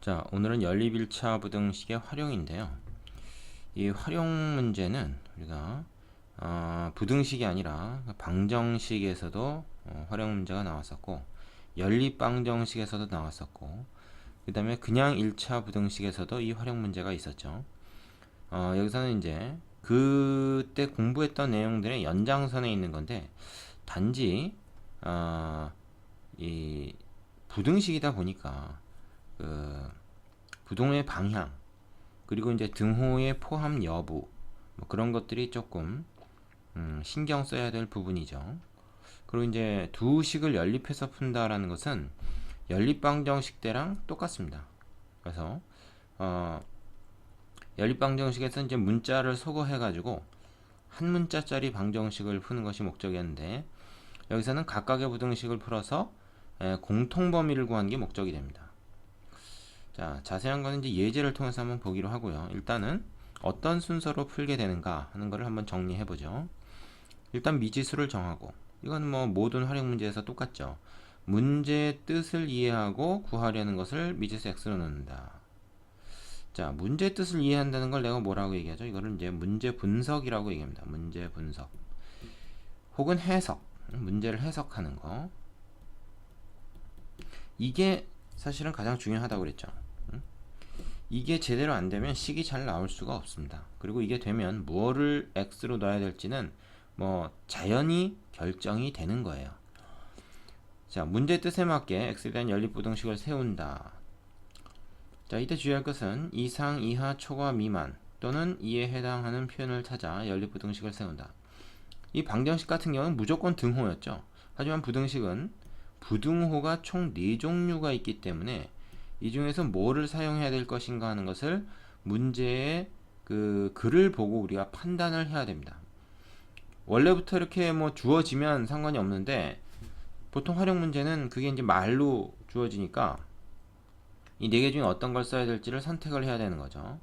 자, 오늘은 연립 1차 부등식의 활용인데요. 이 활용 문제는 우리가 어, 부등식이 아니라 방정식에서도 어, 활용 문제가 나왔었고 연립 방정식에서도 나왔었고 그 다음에 그냥 1차 부등식에서도 이 활용 문제가 있었죠. 어, 여기서는 이제 그때 공부했던 내용들의 연장선에 있는 건데 단지 어, 이 부등식이다 보니까 그 부동의 방향 그리고 이제 등호의 포함 여부 뭐 그런 것들이 조금 음, 신경 써야 될 부분이죠. 그리고 이제 두 식을 연립해서 푼다라는 것은 연립 방정식 때랑 똑같습니다. 그래서 어, 연립 방정식에서 이제 문자를 소거해 가지고 한 문자짜리 방정식을 푸는 것이 목적이었는데 여기서는 각각의 부등식을 풀어서 에, 공통 범위를 구하는 게 목적이 됩니다. 자, 자세한 거는 이제 예제를 통해서 한번 보기로 하고요. 일단은 어떤 순서로 풀게 되는가 하는 것을 한번 정리해 보죠. 일단 미지수를 정하고 이건 뭐 모든 활용 문제에서 똑같죠. 문제의 뜻을 이해하고 구하려는 것을 미지수 x로 넣는다. 자, 문제의 뜻을 이해한다는 걸 내가 뭐라고 얘기하죠? 이거를 이제 문제 분석이라고 얘기합니다. 문제 분석. 혹은 해석. 문제를 해석하는 거. 이게 사실은 가장 중요하다고 그랬죠. 응? 이게 제대로 안 되면 식이 잘 나올 수가 없습니다. 그리고 이게 되면 무엇을 x로 넣어야 될지는 뭐 자연히 결정이 되는 거예요. 자, 문제 뜻에 맞게 x에 대한 연립부등식을 세운다. 자, 이때 주의할 것은 이상, 이하, 초과, 미만 또는 이에 해당하는 표현을 찾아 연립부등식을 세운다. 이 방정식 같은 경우는 무조건 등호였죠. 하지만 부등식은 부등호가 총 4종류가 있기 때문에 이 중에서 뭐를 사용해야 될 것인가 하는 것을 문제의 그 글을 보고 우리가 판단을 해야 됩니다. 원래부터 이렇게 뭐 주어지면 상관이 없는데 보통 활용 문제는 그게 이제 말로 주어지니까 이 네 개 중에 어떤 걸 써야 될지를 선택을 해야 되는 거죠.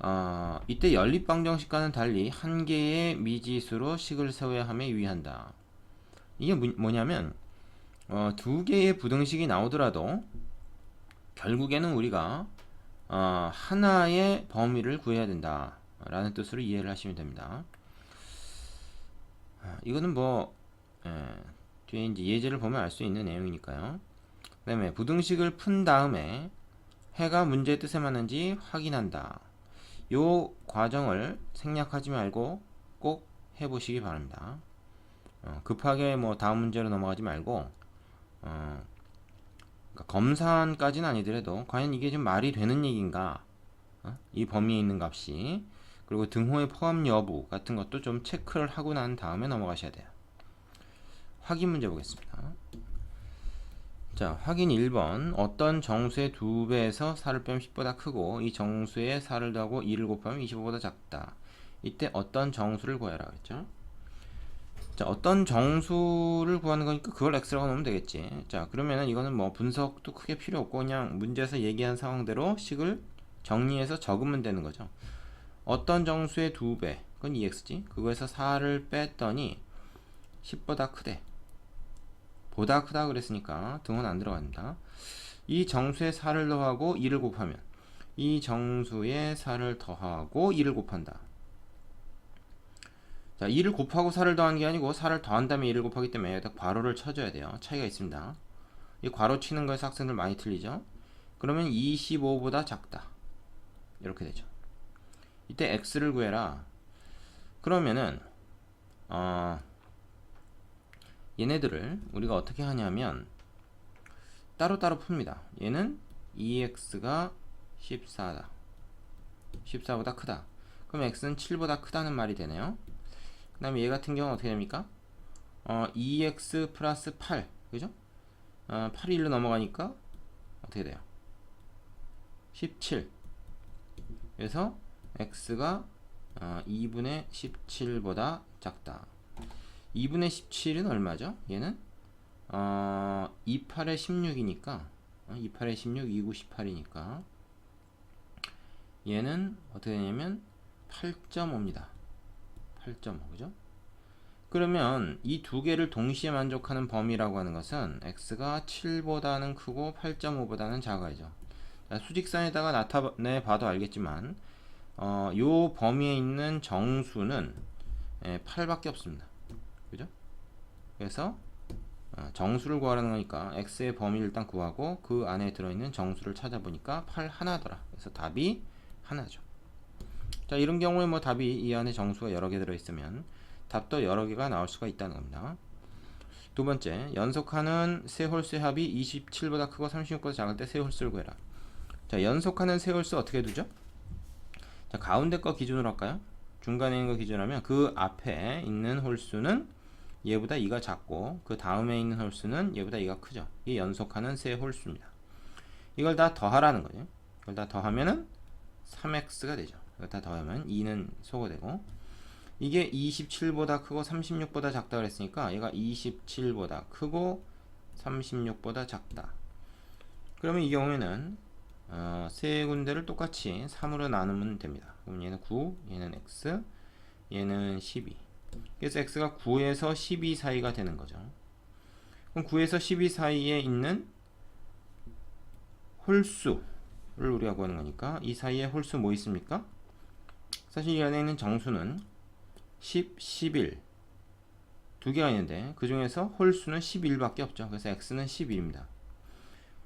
어, 이때 연립 방정식과는 달리 한 개의 미지수로 식을 세워야 함에 유의한다. 이게 뭐냐면 어, 두 개의 부등식이 나오더라도 결국에는 우리가 어, 하나의 범위를 구해야 된다 라는 뜻으로 이해를 하시면 됩니다. 아, 이거는 뭐 예, 뒤에 이제 예제를 보면 알 수 있는 내용이니까요. 그 다음에 부등식을 푼 다음에 해가 문제의 뜻에 맞는지 확인한다. 요 과정을 생략하지 말고 꼭 해보시기 바랍니다. 어, 급하게 뭐 다음 문제로 넘어가지 말고 어, 그러니까 검사까지는 아니더라도 과연 이게 좀 말이 되는 얘기인가? 어? 이 범위에 있는 값이. 그리고 등호의 포함 여부 같은 것도 좀 체크를 하고 난 다음에 넘어가셔야 돼요. 확인 문제 보겠습니다. 자 확인 1번. 어떤 정수의 2배에서 4를 빼면 10보다 크고 이 정수에 4를 더하고 2를 곱하면 25보다 작다. 이때 어떤 정수를 구하라 그랬죠 자, 어떤 정수를 구하는 거니까 그걸 x라고 넣으면 되겠지. 자, 그러면은 이거는 뭐 분석도 크게 필요 없고 그냥 문제에서 얘기한 상황대로 식을 정리해서 적으면 되는 거죠. 어떤 정수의 2배, 그건 2x지. 그거에서 4를 뺐더니 10보다 크대. 보다 크다 그랬으니까 등은 안 들어갑니다. 이 정수에 4를 더하고 2를 곱하면 이 정수에 4를 더하고 2를 곱한다. 자, 2를 곱하고 4를 더한 게 아니고 4를 더한 다음에 2를 곱하기 때문에 여기다 괄호를 쳐줘야 돼요. 차이가 있습니다. 이 괄호 치는 거에서 학생들 많이 틀리죠? 그러면 25보다 작다. 이렇게 되죠. 이때 x를 구해라. 그러면은 어, 얘네들을 우리가 어떻게 하냐면 따로따로 풉니다. 얘는 2x가 14다. 14보다 크다. 그럼 x는 7보다 크다는 말이 되네요. 그 다음에 얘 같은 경우는 어떻게 됩니까? 어, 2x 플러스 8 그죠? 어, 8이 1로 넘어가니까 어떻게 돼요? 17 그래서 x가 어, 2분의 17보다 작다 2분의 17은 얼마죠? 얘는 어, 28에 16이니까 어, 28에 16, 29, 18이니까 얘는 어떻게 되냐면 8.5입니다 8.5 그죠? 그러면 이 두 개를 동시에 만족하는 범위라고 하는 것은 x가 7보다는 크고 8.5보다는 작아야죠. 수직선에다가 나타내 봐도 알겠지만 어, 요 범위에 있는 정수는 예, 8밖에 없습니다. 그죠? 그래서 어, 정수를 구하라는 거니까 x의 범위를 일단 구하고 그 안에 들어있는 정수를 찾아보니까 8 하나더라. 그래서 답이 하나죠. 자 이런 경우에 뭐 답이 이 안에 정수가 여러 개 들어있으면 답도 여러 개가 나올 수가 있다는 겁니다. 두 번째, 연속하는 세 홀수의 합이 27보다 크고 36보다 작을 때 세 홀수를 구해라. 자, 연속하는 세 홀수 어떻게 두죠? 자, 가운데 거 기준으로 할까요? 중간에 있는 거 기준으로 하면 그 앞에 있는 홀수는 얘보다 2가 작고 그 다음에 있는 홀수는 얘보다 2가 크죠. 이 연속하는 세 홀수입니다. 이걸 다 더하라는 거죠. 이걸 다 더하면은 3x가 되죠. 이걸 다 더하면 2는 소거되고 이게 27보다 크고 36보다 작다 그랬으니까 얘가 27보다 크고 36보다 작다. 그러면 이 경우에는 어, 세 군데를 똑같이 3으로 나누면 됩니다. 그럼 얘는 9, 얘는 x, 얘는 12. 그래서 x가 9에서 12 사이가 되는 거죠. 그럼 9에서 12 사이에 있는 홀수를 우리가 구하는 거니까 이 사이에 홀수 뭐 있습니까? 사실 이 안에 있는 정수는 10, 11 두 개가 있는데 그 중에서 홀수는 11밖에 없죠. 그래서 x는 11입니다.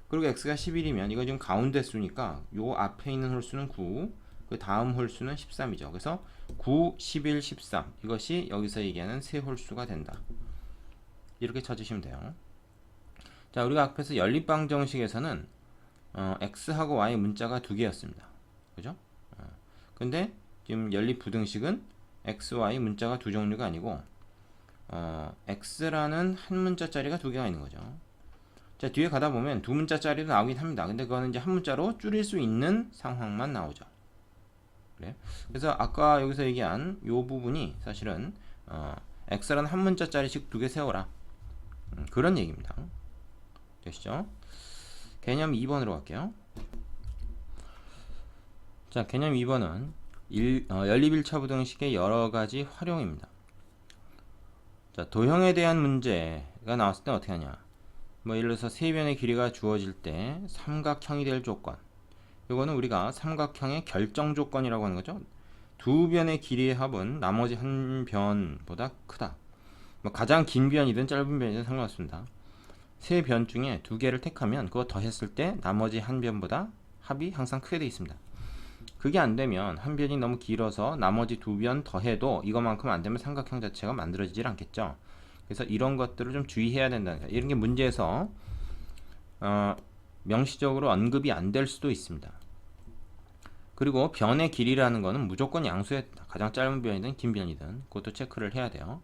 그리고 x가 11이면 이거 지금 가운데 수니까 요 앞에 있는 홀수는 9, 그 다음 홀수는 13이죠. 그래서 9, 11, 13 이것이 여기서 얘기하는 세 홀수가 된다. 이렇게 쳐주시면 돼요. 자, 우리가 앞에서 연립방 정식에서는 어, x하고 y 문자가 두 개였습니다. 그죠? 어, 근데 지금 연립 부등식은 x, y 문자가 두 종류가 아니고 어, x라는 한 문자짜리가 두 개가 있는 거죠. 자 뒤에 가다 보면 두 문자짜리도 나오긴 합니다. 근데 그거는 이제 한 문자로 줄일 수 있는 상황만 나오죠. 그래? 그래서 아까 여기서 얘기한 요 부분이 사실은 어, x라는 한 문자짜리씩 두 개 세워라. 음, 그런 얘기입니다. 되시죠? 개념 2번으로 갈게요. 자, 개념 2번은 일, 어, 연립일차 부등식의 여러 가지 활용입니다. 자, 도형에 대한 문제가 나왔을 때 어떻게 하냐? 뭐 예를 들어서 세 변의 길이가 주어질 때 삼각형이 될 조건. 이거는 우리가 삼각형의 결정 조건이라고 하는 거죠. 두 변의 길이의 합은 나머지 한 변보다 크다. 뭐 가장 긴 변이든 짧은 변이든 상관없습니다. 세 변 중에 두 개를 택하면 그거 더했을 때 나머지 한 변보다 합이 항상 크게 되어 있습니다. 그게 안 되면 한 변이 너무 길어서 나머지 두 변 더해도 이것만큼 안 되면 삼각형 자체가 만들어지질 않겠죠. 그래서 이런 것들을 좀 주의해야 된다는 거예요. 이런 게 문제에서 어, 명시적으로 언급이 안 될 수도 있습니다. 그리고 변의 길이라는 거는 무조건 양수의 가장 짧은 변이든 긴 변이든 그것도 체크를 해야 돼요.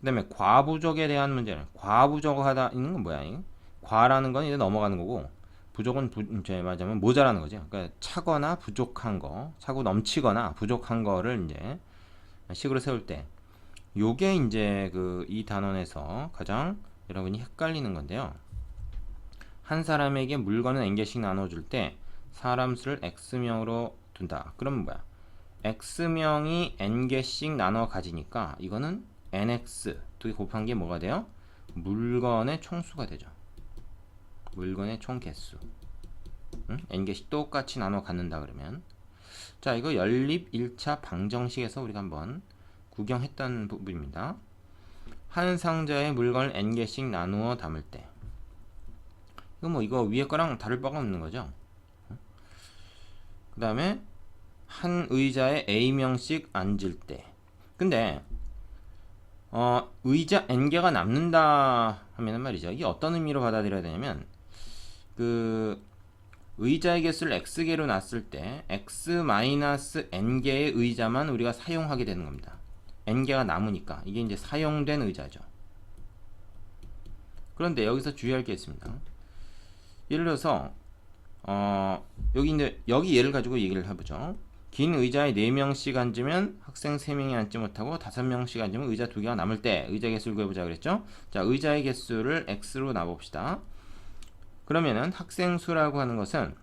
그 다음에 과부족에 대한 문제는 과부족하다 있는 건 뭐야? 과라는 건 이제 넘어가는 거고 부족은 부, 이제 말하자면 모자라는 거죠. 그러니까 차거나 부족한 거, 차고 넘치거나 부족한 거를 이제 식으로 세울 때 요게 이제 그 이 단원에서 가장 여러분이 헷갈리는 건데요. 한 사람에게 물건을 n개씩 나눠줄 때 사람 수를 x명으로 둔다. 그러면 뭐야? x명이 n개씩 나눠 가지니까 이거는 nx 두 개 곱한 게 뭐가 돼요? 물건의 총수가 되죠. 물건의 총 개수. 응? n개씩 똑같이 나눠 갖는다 그러면 자 이거 연립 1차 방정식에서 우리가 한번 구경했던 부분입니다. 한 상자에 물건을 n개씩 나누어 담을 때 이거 뭐 이거 위에 거랑 다를 바가 없는 거죠. 그 다음에 한 의자에 A명씩 앉을 때 근데 어, 의자 n개가 남는다 하면 말이죠. 이게 어떤 의미로 받아들여야 되냐면 그 의자의 개수를 x개로 놨을 때 x-n개의 의자만 우리가 사용하게 되는 겁니다. n개가 남으니까 이게 이제 사용된 의자죠. 그런데 여기서 주의할 게 있습니다. 예를 들어서 어, 여기 이제 여기 예를 가지고 얘기를 해보죠. 긴 의자에 4명씩 앉으면 학생 3명이 앉지 못하고 5명씩 앉으면 의자 2개가 남을 때 의자 개수를 구해보자 그랬죠. 자, 의자의 개수를 x로 놔봅시다. 그러면은 학생 수라고 하는 것은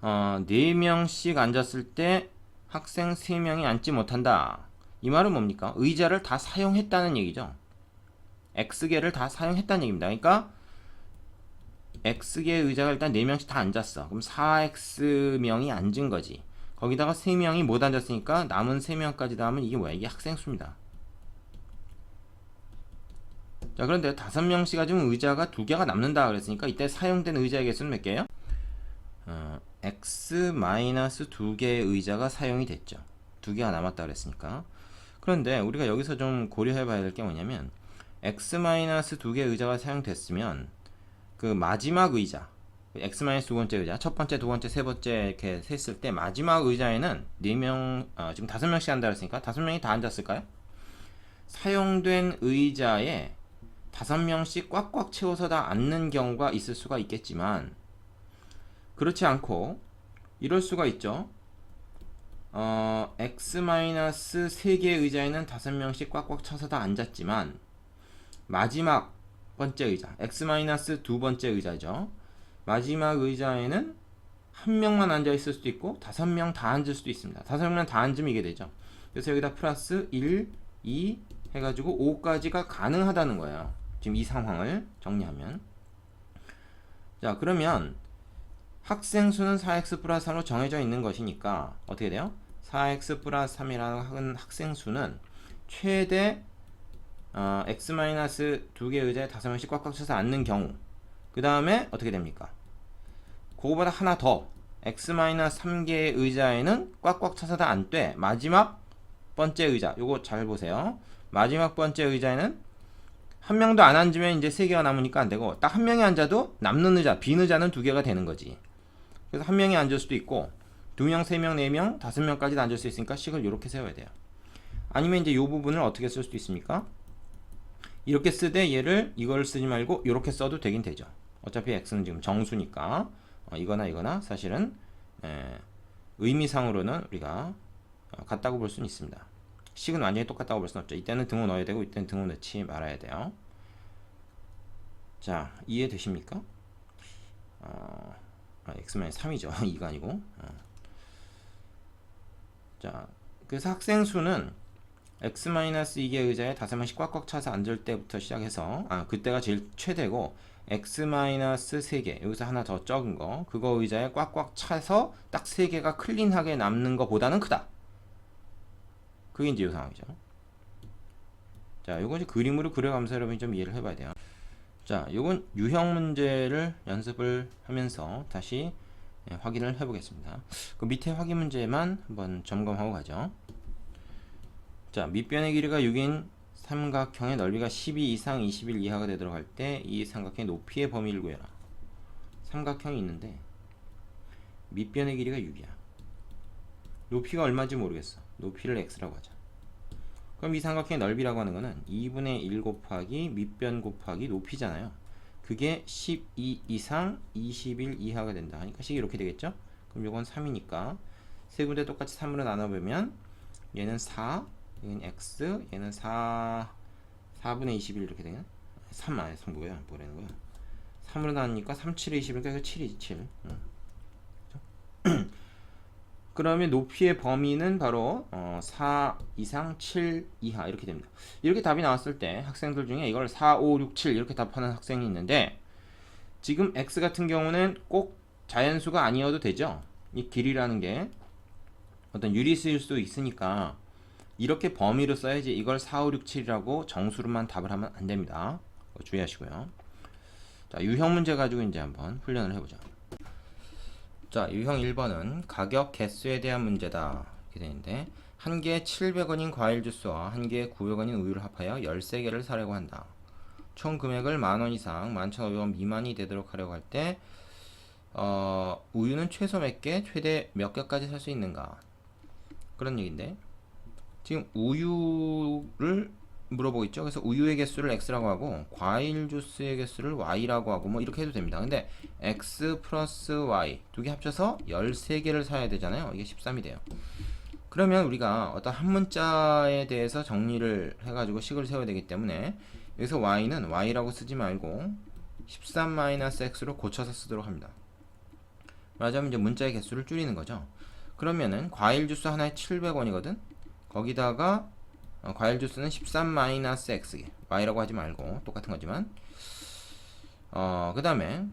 어, 4명씩 앉았을 때 학생 3명이 앉지 못한다. 이 말은 뭡니까? 의자를 다 사용했다는 얘기죠. x개를 다 사용했다는 얘기입니다. 그러니까 x개의 의자가 일단 4명씩 다 앉았어. 그럼 4x명이 앉은 거지. 거기다가 3명이 못 앉았으니까 남은 3명까지 다 하면 이게 뭐야? 이게 학생 수입니다. 자, 그런데 5명씩 가지면 의자가 2개가 남는다 그랬으니까 이때 사용된 의자의 개수는 몇 개예요? 어, x 2개의 의자가 사용이 됐죠. 2개가 남았다 그랬으니까. 그런데 우리가 여기서 좀 고려해 봐야 될 게 뭐냐면 x 2개의 의자가 사용됐으면 그 마지막 의자 x 두 번째 의자 첫 번째 두 번째 세 번째 이렇게 셌을 때 마지막 의자에는 네명 어, 지금 다섯 명씩 한다 그랬으니까 다섯 명이 다 앉았을까요? 사용된 의자에 다섯 명씩 꽉꽉 채워서 다 앉는 경우가 있을 수가 있겠지만 그렇지 않고 이럴 수가 있죠. 어, x 3개의 의자에는 다섯 명씩 꽉꽉 차서 다 앉았지만 마지막 번째 의자, x 두 번째 의자죠. 마지막 의자에는 한 명만 앉아 있을 수도 있고 다섯 명 다 앉을 수도 있습니다. 다섯 명 다 앉으면 이게 되죠. 그래서 여기다 플러스 1, 2 해가지고 5까지가 가능하다는 거예요. 지금 이 상황을 정리하면. 자, 그러면 학생 수는 4x 플러스 3로 정해져 있는 것이니까 어떻게 돼요? 4x 플러스 3이라는 학생 수는 최대 어, x 마이너스 두 개 의자에 다섯 명씩 꽉꽉 쳐서 앉는 경우 그 다음에 어떻게 됩니까? 그거보다 하나 더 x 마이너스 3개의 의자에는 꽉꽉 차서 다 앉되 마지막 번째 의자 요거 잘 보세요 마지막 번째 의자에는 한 명도 안 앉으면 이제 세 개가 남으니까 안 되고 딱 한 명이 앉아도 남는 의자 빈 의자는 두 개가 되는 거지 그래서 한 명이 앉을 수도 있고 두 명, 세 명, 네 명, 다섯 명까지 앉을 수 있으니까 식을 이렇게 세워야 돼요 아니면 이제 이 부분을 어떻게 쓸 수도 있습니까? 이렇게 쓰되 얘를 이걸 쓰지 말고 이렇게 써도 되긴 되죠. 어차피 x는 지금 정수니까 어, 이거나 이거나 사실은 에, 의미상으로는 우리가 어, 같다고 볼 수는 있습니다. 식은 완전히 똑같다고 볼 수는 없죠. 이때는 등호 넣어야 되고 이때는 등호 넣지 말아야 돼요. 자 이해되십니까? 어, 아, x는 3이죠. 2가 아니고 어. 자 그래서 학생 수는 x-2개 의자에 다섯 명씩 꽉꽉 차서 앉을 때부터 시작해서 아 그때가 제일 최대고 x-3개 여기서 하나 더 적은 거 그거 의자에 꽉꽉 차서 딱세 개가 클린하게 남는 것보다는 크다 그게 이제 이 상황이죠 자 요건 이제 그림으로 그려가면서 여러분이 좀 이해를 해봐야 돼요 자 요건 유형 문제를 연습을 하면서 다시 예, 확인을 해보겠습니다 그 밑에 확인 문제만 한번 점검하고 가죠 자, 밑변의 길이가 6인 삼각형의 넓이가 12 이상 21 이하가 되도록 할 때 이 삼각형의 높이의 범위를 구해라. 삼각형이 있는데 밑변의 길이가 6이야. 높이가 얼마인지 모르겠어. 높이를 x라고 하자. 그럼 이 삼각형의 넓이라고 하는 거는 2분의 1 곱하기 밑변 곱하기 높이잖아요. 그게 12 이상 21 이하가 된다. 하니까 식이 이렇게 되겠죠? 그럼 이건 3이니까 세 군데 똑같이 3으로 나눠보면 얘는 4, 얘는 x 얘는 4 4분의 21 이렇게 되냐 3 아니 3 뭐야 뭐라는 거야 3으로 나누니까 3 7에 21 그러니까 7이지 7 응. 그러면 높이의 범위는 바로 어, 4 이상 7 이하 이렇게 됩니다 이렇게 답이 나왔을 때 학생들 중에 이걸 4, 5, 6, 7 이렇게 답하는 학생이 있는데 지금 x 같은 경우는 꼭 자연수가 아니어도 되죠 이 길이라는 게 어떤 유리수일 수도 있으니까 이렇게 범위로 써야지 이걸 4, 5, 6, 7이라고 정수로만 답을 하면 안 됩니다. 주의하시고요. 자, 유형 문제 가지고 이제 한번 훈련을 해보자. 자, 유형 1번은 가격 개수에 대한 문제다. 이렇게 되는데 한 개에 700원인 과일 주스와 한 개에 900원인 우유를 합하여 13개를 사려고 한다. 총 금액을 만 원 이상 11,500원 미만이 되도록 하려고 할 때 어, 우유는 최소 몇 개, 최대 몇 개까지 살 수 있는가? 그런 얘기인데 지금 우유를 물어보고 있죠. 그래서 우유의 개수를 x라고 하고 과일 주스의 개수를 y라고 하고 뭐 이렇게 해도 됩니다. 근데 x 플러스 y 두 개 합쳐서 13개를 사야 되잖아요. 이게 13이 돼요. 그러면 우리가 어떤 한 문자에 대해서 정리를 해가지고 식을 세워야 되기 때문에 여기서 y는 y라고 쓰지 말고 13-x로 고쳐서 쓰도록 합니다. 말하자면 이제 문자의 개수를 줄이는 거죠. 그러면은 과일 주스 하나에 700원이거든. 거기다가 어, 과일 주스는 13-x y라고 하지 말고 똑같은 거지만 어, 그 다음에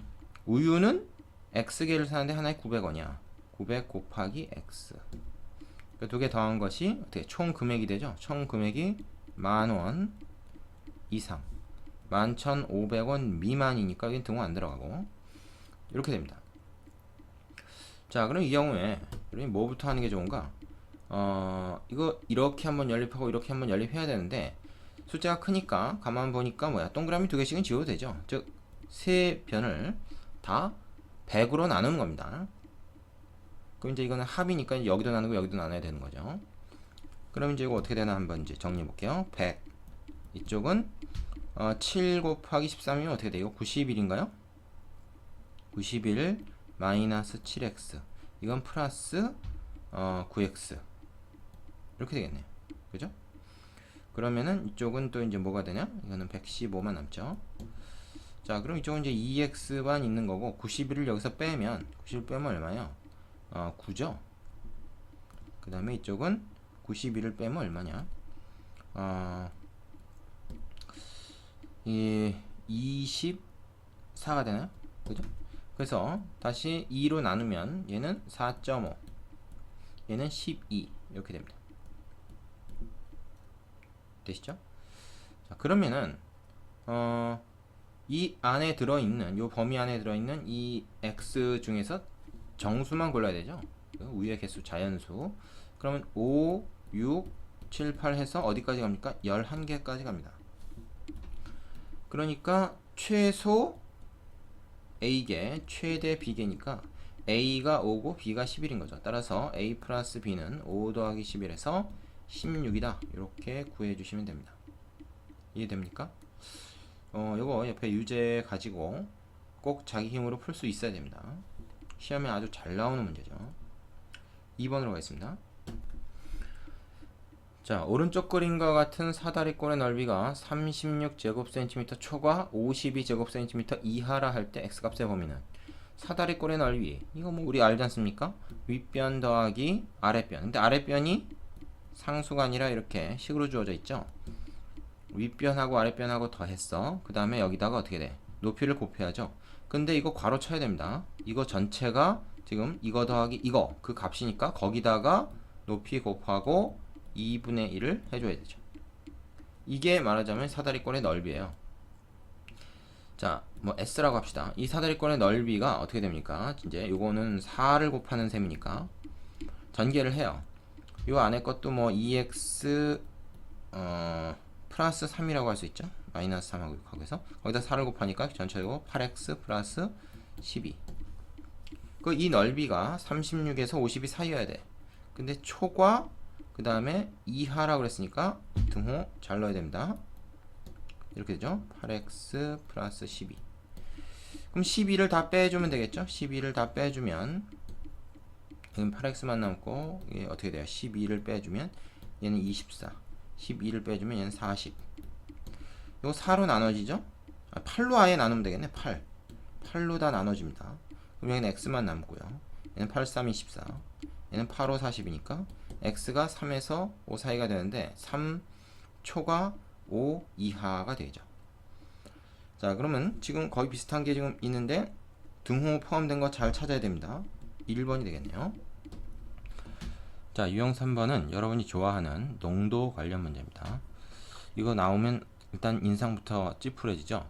우유는 X개를 사는데 하나에 900원이야. 900 곱하기 X. 두개 더한 것이 어떻게 총 금액이 되죠? 총 금액이 만원 이상. 11,500원 미만이니까 여기 등호 안 들어가고 이렇게 됩니다. 자, 그럼 이 경우에 우리 뭐부터 하는 게 좋은가? 어, 이거 이렇게 한번 연립하고 이렇게 한번 연립해야 되는데 숫자가 크니까 가만 보니까 뭐야 동그라미 두 개씩은 지워도 되죠. 즉 세 변을 다 100으로 나누는 겁니다. 그럼 이제 이거는 합이니까 여기도 나누고 여기도 나눠야 되는 거죠. 그럼 이제 이거 어떻게 되나 한번 이제 정리해 볼게요. 100 이쪽은 어, 7 곱하기 13이면 어떻게 돼요? 91인가요? 91 마이너스 7x 이건 플러스 어, 9x 이렇게 되겠네요. 그죠? 그러면은 이쪽은 또 이제 뭐가 되냐? 이거는 115만 남죠. 자, 그럼 이쪽은 이제 2x만 있는 거고 91을 여기서 빼면 91 빼면 얼마예요? 어, 9죠. 그 다음에 이쪽은 91을 빼면 얼마냐? 어, 이 24가 되나요? 그죠? 그래서 다시 2로 나누면 얘는 4.5 얘는 12 이렇게 됩니다. 되시죠? 자, 그러면은 어, 이 안에 들어있는 요 범위 안에 들어있는 이 x 중에서 정수만 골라야 되죠. 그 위의 개수 자연수. 그러면 5, 6, 7, 8 해서 어디까지 갑니까? 11개까지 갑니다. 그러니까 최소 A개, 최대 B개니까 A가 5고 B가 11인 거죠. 따라서 A 플러스 B는 5 더하기 11에서 16이다. 이렇게 구해 주시면 됩니다. 이해됩니까? 어, 요거 옆에 유제 가지고 꼭 자기 힘으로 풀 수 있어야 됩니다. 시험에 아주 잘 나오는 문제죠. 2번으로 가겠습니다. 자, 오른쪽 그림과 같은 사다리꼴의 넓이가 36제곱센티미터 초과 52제곱센티미터 이하라 할 때 x값의 범위는 사다리꼴의 넓이 이거 뭐 우리 알지 않습니까? 윗변 더하기 아랫변 근데 아랫변이 상수가 아니라 이렇게 식으로 주어져 있죠 윗변하고 아랫변하고 더했어 그 다음에 여기다가 어떻게 돼? 높이를 곱해야죠 근데 이거 괄호 쳐야 됩니다 이거 전체가 지금 이거 더하기 이거 그 값이니까 거기다가 높이 곱하고 2분의 1을 해줘야 되죠. 이게 말하자면 사다리꼴의 넓이에요. 자, 뭐 S라고 합시다. 이 사다리꼴의 넓이가 어떻게 됩니까? 이제 요거는 4를 곱하는 셈이니까 전개를 해요. 요 안에 것도 뭐 2x 어, 플러스 3이라고 할 수 있죠. 마이너스 3하고 거기서 거기다 4를 곱하니까 전체적으로 8x 플러스 12. 그 이 넓이가 36에서 50이 사이여야 돼. 근데 초과 그 다음에 이하라고 그랬으니까 등호 잘 넣어야 됩니다. 이렇게 되죠. 8x 플러스 12. 그럼 12를 다 빼주면 되겠죠. 12를 다 빼주면 여기 8x만 남고 이게 어떻게 돼요? 12를 빼주면 얘는 24. 12를 빼주면 얘는 40. 이거 4로 나눠지죠? 아, 8로 아예 나누면 되겠네. 8. 8로 다 나눠집니다. 그럼 여기는 x만 남고요. 얘는 8, 3, 24. 얘는 8, 5, 40이니까 x가 3에서 5 사이가 되는데 3 초과 5 이하가 되죠. 자 그러면 지금 거의 비슷한 게 지금 있는데 등호 포함된 거 잘 찾아야 됩니다. 1번이 되겠네요. 자 유형 3번은 여러분이 좋아하는 농도 관련 문제입니다. 이거 나오면 일단 인상부터 찌푸려지죠.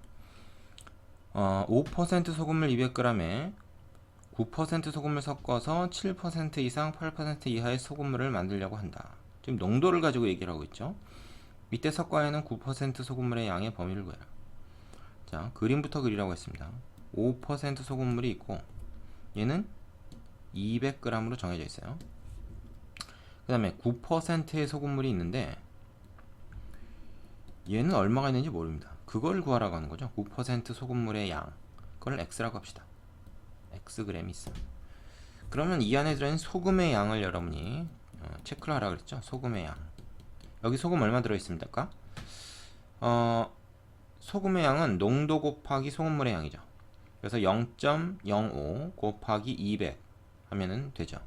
어, 5% 소금물 200g에 9% 소금을 섞어서 7% 이상 8% 이하의 소금물을 만들려고 한다. 지금 농도를 가지고 얘기를 하고 있죠. 밑에 석과에는 9% 소금물의 양의 범위를 구해라. 자, 그림부터 그리라고 했습니다. 5% 소금물이 있고 얘는 200g으로 정해져 있어요. 그 다음에 9%의 소금물이 있는데 얘는 얼마가 있는지 모릅니다. 그걸 구하라고 하는 거죠. 9% 소금물의 양. 그걸 x라고 합시다. xg이 있어. 그러면 이 안에 들어있는 소금의 양을 여러분이 어, 체크를 하라 그랬죠. 소금의 양. 여기 소금 얼마 들어있습니까? 어, 소금의 양은 농도 곱하기 소금물의 양이죠. 그래서 0.05 곱하기 200 하면은 되죠.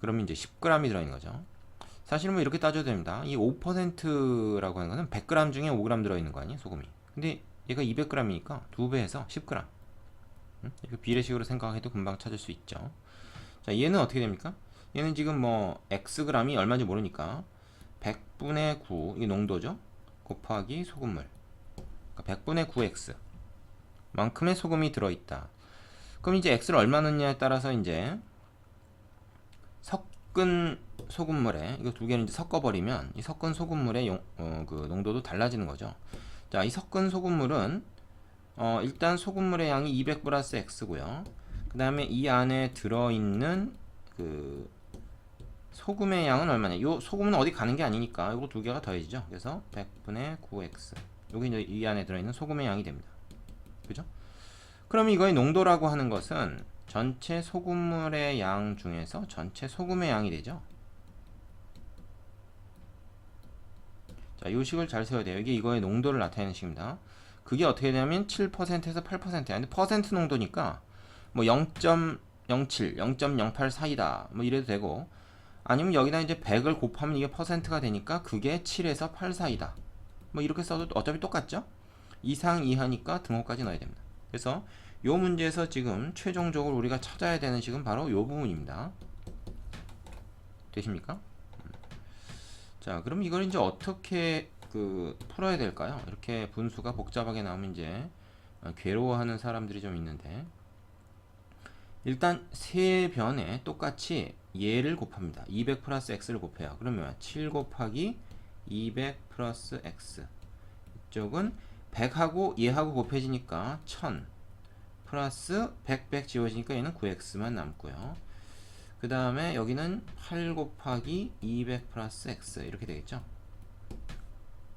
그러면 이제 10g이 들어있는 거죠. 사실 뭐 이렇게 따져도 됩니다. 이 5%라고 하는 거는 100g 중에 5g 들어있는 거 아니에요? 소금이. 근데 얘가 200g이니까 2배 해서 10g. 음? 이거 비례식으로 생각해도 금방 찾을 수 있죠. 자, 얘는 어떻게 됩니까? 얘는 지금 뭐 xg이 얼마인지 모르니까 100분의 9 이게 농도죠. 곱하기 소금물. 그러니까 100분의 9x 만큼의 소금이 들어있다. 그럼 이제 x를 얼마 넣느냐에 따라서 이제 섞은 소금물에 이거 두 개를 이제 섞어버리면 이 섞은 소금물의 용, 어, 그 농도도 달라지는 거죠. 자, 이 섞은 소금물은 어, 일단 소금물의 양이 200 플러스 x고요. 그 다음에 이 안에 들어있는 그 소금의 양은 얼마냐? 요 소금은 어디 가는 게 아니니까 요거 두 개가 더해지죠. 그래서 100분의 9x. 요게 이제 이 안에 들어있는 소금의 양이 됩니다. 그죠? 그럼 이거의 농도라고 하는 것은 전체 소금물의 양 중에서 전체 소금의 양이 되죠. 자, 이 식을 잘 세워야 돼요. 이게 이거의 농도를 나타내는 식입니다. 그게 어떻게 되냐면 7%에서 8%야. 근데 퍼센트 농도니까 뭐 0.07, 0.08 사이다. 뭐 이래도 되고 아니면 여기다 이제 100을 곱하면 이게 퍼센트가 되니까 그게 7에서 8 사이다. 뭐 이렇게 써도 어차피 똑같죠? 이상 이하니까 등호까지 넣어야 됩니다. 그래서 요 문제에서 지금 최종적으로 우리가 찾아야 되는 식은 바로 요 부분입니다. 되십니까? 음. 자, 그럼 이걸 이제 어떻게 그 풀어야 될까요? 이렇게 분수가 복잡하게 나오면 이제 어, 괴로워하는 사람들이 좀 있는데 일단 세 변에 똑같이 얘를 곱합니다. 200 플러스 x를 곱해요. 그러면 7 곱하기 200 플러스 x 이쪽은 100하고 얘하고 곱해지니까 1000 플러스 100, 100 지워지니까 얘는 9x만 남고요. 그 다음에 여기는 8 곱하기 200 플러스 x 이렇게 되겠죠.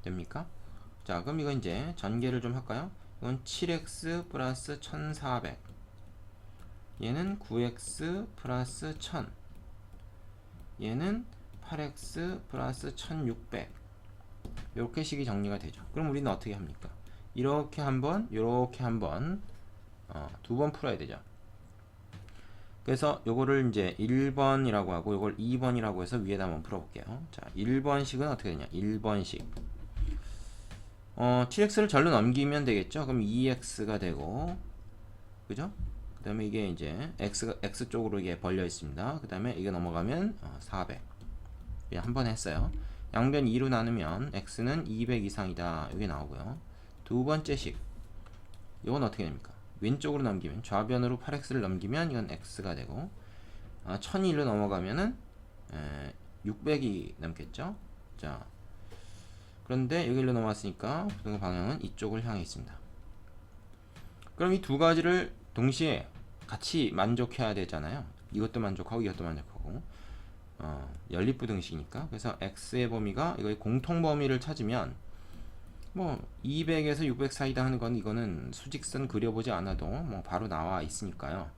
됩니까? 자 그럼 이거 이제 전개를 좀 할까요? 이건 7x 플러스 1400 얘는 9x 플러스 1000 얘는 8x 플러스 1600 이렇게 식이 정리가 되죠. 그럼 우리는 어떻게 합니까? 이렇게 한번 이렇게 한번 어, 두 번 풀어야 되죠. 그래서 요거를 이제 1번이라고 하고 요걸 2번이라고 해서 위에다 한번 풀어볼게요. 자, 1번식은 어떻게 되냐? 1번식. 어, 7x를 절로 넘기면 되겠죠? 그럼 2x가 되고, 그죠? 그 다음에 이게 이제 x가, x 쪽으로 이게 벌려 있습니다. 그 다음에 이게 넘어가면 어, 400. 예, 한번 했어요. 양변 2로 나누면 x는 200 이상이다. 이게 나오고요. 두 번째 식. 이건 어떻게 됩니까? 왼쪽으로 넘기면 좌변으로 8x를 넘기면 이건 x가 되고 아, 1001로 넘어가면은 에, 600이 남겠죠. 자, 그런데 여기로 넘어왔으니까 부등호 방향은 이쪽을 향해 있습니다. 그럼 이 두 가지를 동시에 같이 만족해야 되잖아요. 이것도 만족하고 이것도 만족하고 어, 연립부등식이니까 그래서 x의 범위가 이거의 공통 범위를 찾으면 뭐 200에서 600 사이다 하는 건 이거는 수직선 그려보지 않아도 뭐 바로 나와 있으니까요.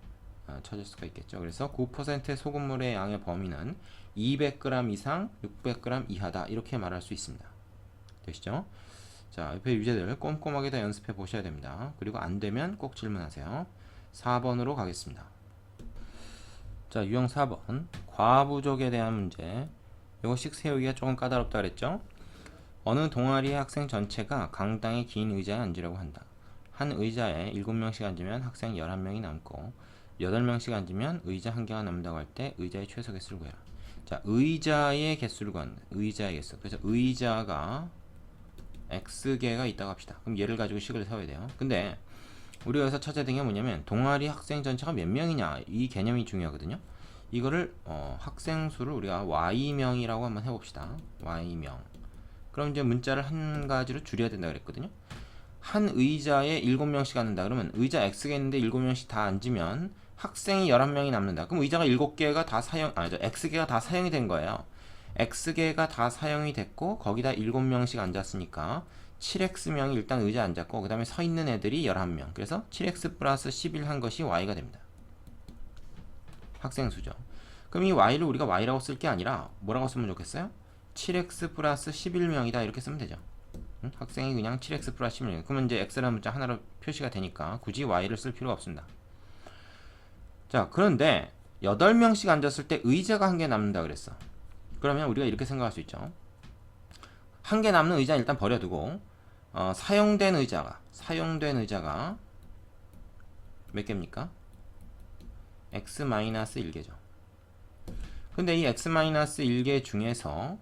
어, 찾을 수가 있겠죠. 그래서 9%의 소금물의 양의 범위는 200g 이상 600g 이하다 이렇게 말할 수 있습니다. 되시죠? 자, 옆에 유제들 꼼꼼하게 다 연습해 보셔야 됩니다. 그리고 안 되면 꼭 질문하세요. 4번으로 가겠습니다. 자, 유형 4번. 과부족에 대한 문제. 이거 식 세우기가 조금 까다롭다 그랬죠? 어느 동아리의 학생 전체가 강당의 긴 의자에 앉으려고 한다. 한 의자에 7명씩 앉으면 학생 11명이 남고 8명씩 앉으면 의자 한 개가 남는다고 할 때 의자의 최소 개수를 구해라. 자, 의자의 개수를 구하는 의자의 개수. 그래서 의자가 x개가 있다고 합시다. 그럼 얘를 가지고 식을 세워야 돼요. 근데 우리가 여기서 찾아야 게 뭐냐면 동아리 학생 전체가 몇 명이냐 이 개념이 중요하거든요. 이거를 어, 학생 수를 우리가 y명이라고 한번 해봅시다. y명. 그럼 이제 문자를 한 가지로 줄여야 된다 그랬거든요. 한 의자에 7명씩 앉는다. 그러면 의자 x가 있는데 7명씩 다 앉으면 학생이 11명이 남는다. 그럼 의자가 7개가 다 사용 아니죠. x개가 다 사용이 된 거예요. x개가 다 사용이 됐고 거기다 7명씩 앉았으니까 7x명이 일단 의자에 앉았고 그 다음에 서 있는 애들이 11명 그래서 7x 플러스 11 한 것이 y가 됩니다 학생 수죠 그럼 이 y를 우리가 y라고 쓸 게 아니라 뭐라고 쓰면 좋겠어요? 7x 플러스 11명이다 이렇게 쓰면 되죠 응? 학생이 그냥 7x 플러스 11명 그러면 이제 x라는 문자 하나로 표시가 되니까 굳이 y를 쓸 필요가 없습니다 자 그런데 8명씩 앉았을 때 의자가 한 개 남는다 그랬어 그러면 우리가 이렇게 생각할 수 있죠 한 개 남는 의자는 일단 버려두고 어, 사용된 의자가 사용된 의자가 몇 개입니까? x-1개죠. 근데 이 x-1개 중에서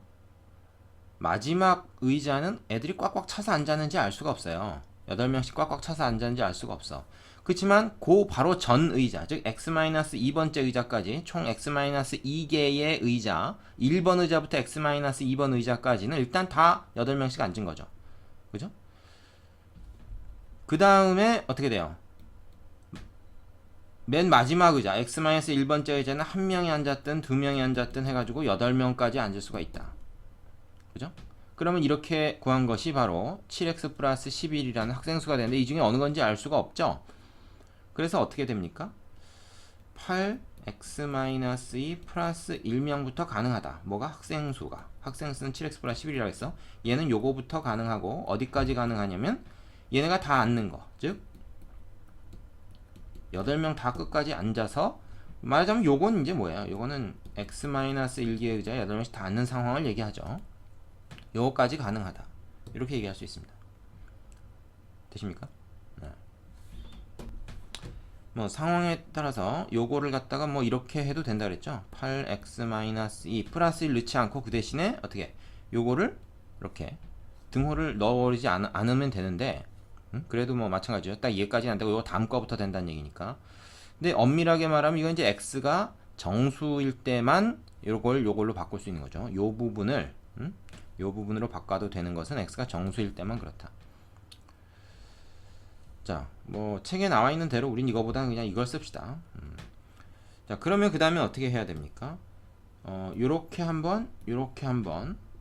마지막 의자는 애들이 꽉꽉 차서 앉았는지 알 수가 없어요. 8명씩 꽉꽉 차서 앉았는지 알 수가 없어. 그렇지만 그 바로 전 의자, 즉 x-2번째 의자까지 총 x-2개의 의자, 1번 의자부터 x-2번 의자까지는 일단 다 8명씩 앉은 거죠. 그죠? 그 다음에 어떻게 돼요? 맨 마지막 의자, x-1번째 의자는 한 명이 앉았든 두 명이 앉았든 해가지고 8명까지 앉을 수가 있다. 그죠? 그러면 이렇게 구한 것이 바로 7x 플러스 11이라는 학생수가 되는데 이 중에 어느 건지 알 수가 없죠? 그래서 어떻게 됩니까? 8x-2 플러스 1명부터 가능하다. 뭐가 학생수가. 학생수는 7x 플러스 11이라고 했어. 얘는 요거부터 가능하고 어디까지 가능하냐면 얘네가 다 앉는 거. 즉 8명 다 끝까지 앉아서 말하자면 요건 이제 뭐예요? 요거는 x-1개의 의자 8명씩 다 앉는 상황을 얘기하죠. 요거까지 가능하다. 이렇게 얘기할 수 있습니다. 되십니까? 네. 뭐 상황에 따라서 요거를 갖다가 뭐 이렇게 해도 된다 그랬죠. 8x-2 플러스 1 넣지 않고 그 대신에 어떻게 요거를 이렇게 등호를 넣어버리지 않, 않으면 되는데 음? 그래도 뭐 마찬가지죠. 딱 얘까지는 안 되고 요거 다음 거부터 된다는 얘기니까. 근데 엄밀하게 말하면 이건 이제 x가 정수일 때만 요걸 요걸로 바꿀 수 있는 거죠. 요 부분을 음? 요 부분으로 바꿔도 되는 것은 x가 정수일 때만 그렇다. 자, 뭐 책에 나와 있는 대로 우린 이거보다는 그냥 이걸 씁시다. 음. 자, 그러면 그 다음에 어떻게 해야 됩니까? 어, 요렇게 한 번, 요렇게 한 번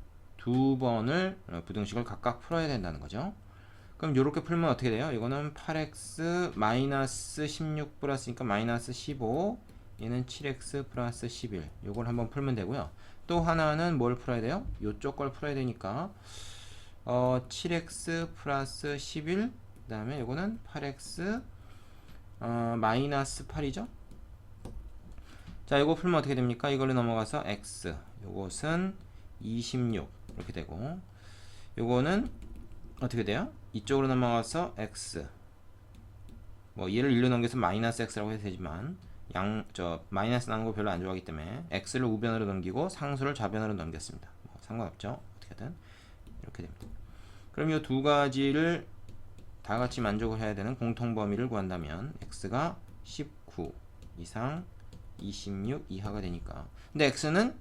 두 번을 어, 부등식을 각각 풀어야 된다는 거죠. 그럼 요렇게 풀면 어떻게 돼요? 이거는 8x 마이너스 16 플러스니까 마이너스 15 얘는 7x 플러스 11 요걸 한번 풀면 되고요. 또 하나는 뭘 풀어야 돼요? 요쪽 걸 풀어야 되니까 어, 7x 플러스 11 그 다음에 요거는 8x 어, 마이너스 8이죠? 자 이거 풀면 어떻게 됩니까? 이걸로 넘어가서 x 요것은 26 이렇게 되고 요거는 어떻게 돼요? 이쪽으로 넘어가서 x 뭐 얘를 1로 넘겨서 마이너스 x라고 해도 되지만 양 저 마이너스 나는 거 별로 안 좋아하기 때문에 x를 우변으로 넘기고 상수를 좌변으로 넘겼습니다. 뭐 상관없죠. 어떻게든 이렇게 됩니다. 그럼 이 두 가지를 다 같이 만족을 해야 되는 공통 범위를 구한다면 x가 19 이상 26 이하가 되니까 근데 x는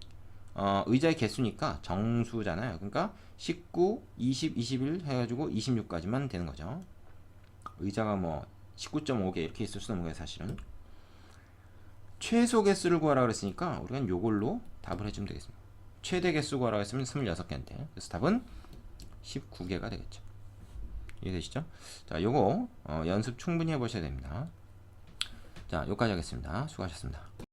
어, 의자의 개수니까 정수잖아요. 그러니까 19, 20, 21 해가지고 26까지만 되는 거죠. 의자가 뭐 19.5개 이렇게 있을 수는 없는 거예요, 사실은. 최소 개수를 구하라 그랬으니까 우리가 요걸로 답을 해주면 되겠습니다. 최대 개수 구하라 했으면 26개인데 그래서 답은 19개가 되겠죠. 이해되시죠? 자, 요거 어, 연습 충분히 해보셔야 됩니다. 자, 여기까지 하겠습니다. 수고하셨습니다.